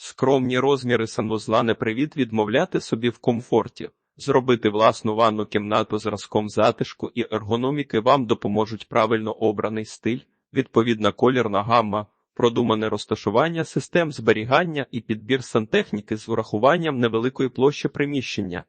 Скромні розміри санвузла не привід відмовляти собі в комфорті. Зробити власну ванну кімнату зразком затишку і ергономіки вам допоможуть правильно обраний стиль, відповідна колірна гамма, продумане розташування систем зберігання і підбір сантехніки з урахуванням невеликої площі приміщення.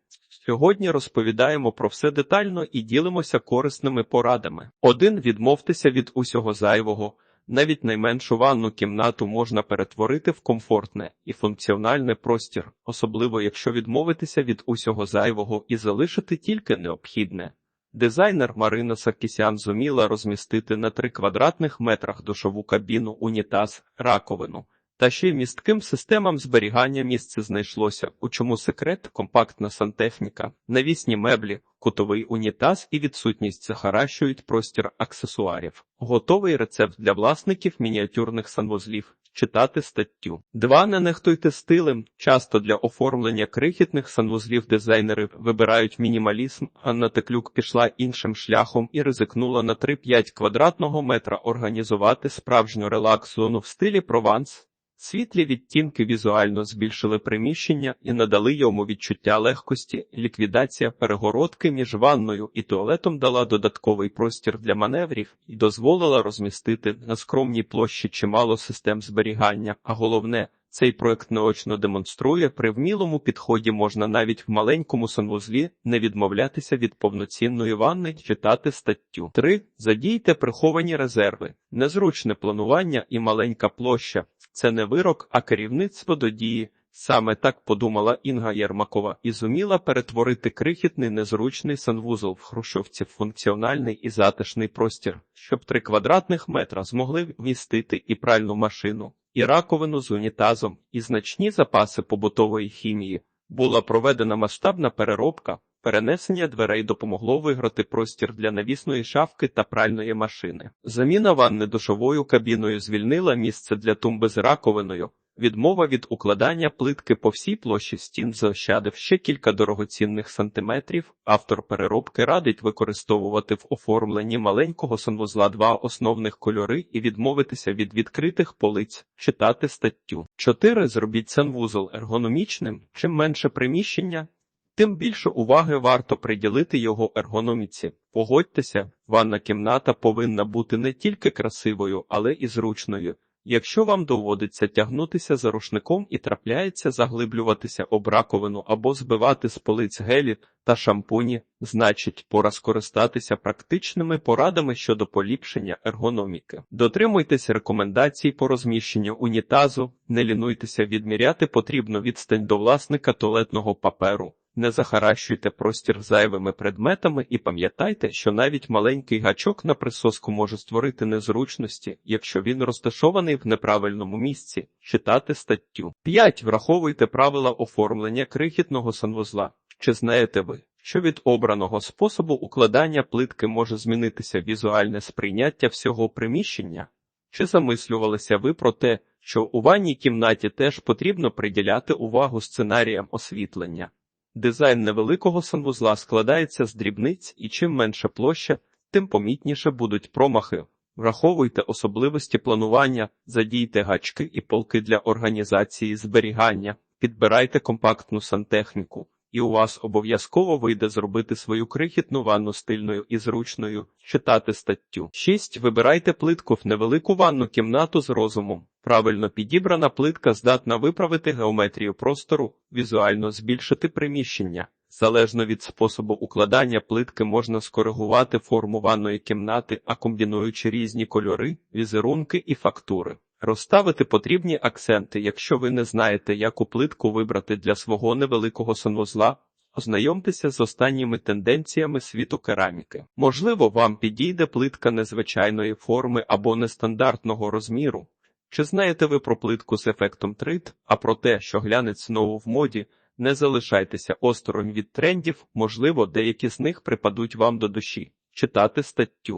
Сьогодні розповідаємо про все детально і ділимося корисними порадами. Один відмовтеся від усього зайвого. Навіть найменшу ванну кімнату можна перетворити в комфортне і функціональне простір, особливо якщо відмовитися від усього зайвого і залишити тільки необхідне. Дизайнер Марина Саркісян зуміла розмістити на 3 квадратних метрах душову кабіну, унітаз, раковину. Та ще й містким системам зберігання місце знайшлося, у чому секрет компактна сантехніка, навісні меблі, кутовий унітаз і відсутність захаращують простір аксесуарів. Готовий рецепт для власників мініатюрних санвузлів. Читати статтю. 2. Не нехтуйте стилем. Часто для оформлення крихітних санвузлів дизайнери вибирають мінімалізм, Анна Теклюк пішла іншим шляхом і ризикнула на 3-5 квадратного метра організувати справжню релакс-зону в стилі Прованс. Світлі відтінки візуально збільшили приміщення і надали йому відчуття легкості. Ліквідація перегородки між ванною і туалетом дала додатковий простір для маневрів і дозволила розмістити на скромній площі чимало систем зберігання. А головне, цей проект наочно демонструє, при вмілому підході можна навіть в маленькому санвузлі не відмовлятися від повноцінної ванни, читати статтю. 3. Задійте приховані резерви. Незручне планування і маленька площа це не вирок, а керівництво до дії. Саме так подумала Інга Єрмакова і зуміла перетворити крихітний незручний санвузол в хрущовці в функціональний і затишний простір, щоб три квадратних метра змогли вмістити і пральну машину, і раковину з унітазом, і значні запаси побутової хімії. Була проведена масштабна переробка. Перенесення дверей допомогло виграти простір для навісної шафки та пральної машини. Заміна ванни душовою кабіною звільнила місце для тумби з раковиною. Відмова від укладання плитки по всій площі стін заощадив ще кілька дорогоцінних сантиметрів. Автор переробки радить використовувати в оформленні маленького санвузла два основних кольори і відмовитися від відкритих полиць, читати статтю. 4. Зробіть санвузол ергономічним. Чим менше приміщення, тим більше уваги варто приділити його ергономіці. Погодьтеся, ванна кімната повинна бути не тільки красивою, але і зручною. Якщо вам доводиться тягнутися за рушником і трапляється заглиблюватися об раковину або збивати з полиць гелі та шампуні, значить пора скористатися практичними порадами щодо поліпшення ергономіки. Дотримуйтеся рекомендацій по розміщенню унітазу, не лінуйтеся відміряти потрібну відстань до власника туалетного паперу. Не захаращуйте простір зайвими предметами і пам'ятайте, що навіть маленький гачок на присоску може створити незручності, якщо він розташований в неправильному місці. Читати статтю. 5. Враховуйте правила оформлення крихітного санвузла. Чи знаєте ви, що від обраного способу укладання плитки може змінитися візуальне сприйняття всього приміщення? Чи замислювалися ви про те, що у ванній кімнаті теж потрібно приділяти увагу сценаріям освітлення? Дизайн невеликого санвузла складається з дрібниць, і чим менша площа, тим помітніше будуть промахи. Враховуйте особливості планування, задійте гачки і полки для організації зберігання, підбирайте компактну сантехніку, і у вас обов'язково вийде зробити свою крихітну ванну стильною і зручною, читати статтю. 6. Вибирайте плитку в невелику ванну кімнату з розумом. Правильно підібрана плитка здатна виправити геометрію простору, візуально збільшити приміщення. Залежно від способу укладання плитки можна скоригувати форму ванної кімнати, а комбінуючи різні кольори, візерунки і фактури. Розставити потрібні акценти, якщо ви не знаєте, яку плитку вибрати для свого невеликого санвузла, ознайомтеся з останніми тенденціями світу кераміки. Можливо, вам підійде плитка незвичайної форми або нестандартного розміру. Чи знаєте ви про плитку з ефектом трит, а про те, що глянець знову в моді, не залишайтеся осторонь від трендів, можливо, деякі з них припадуть вам до душі. Читати статтю.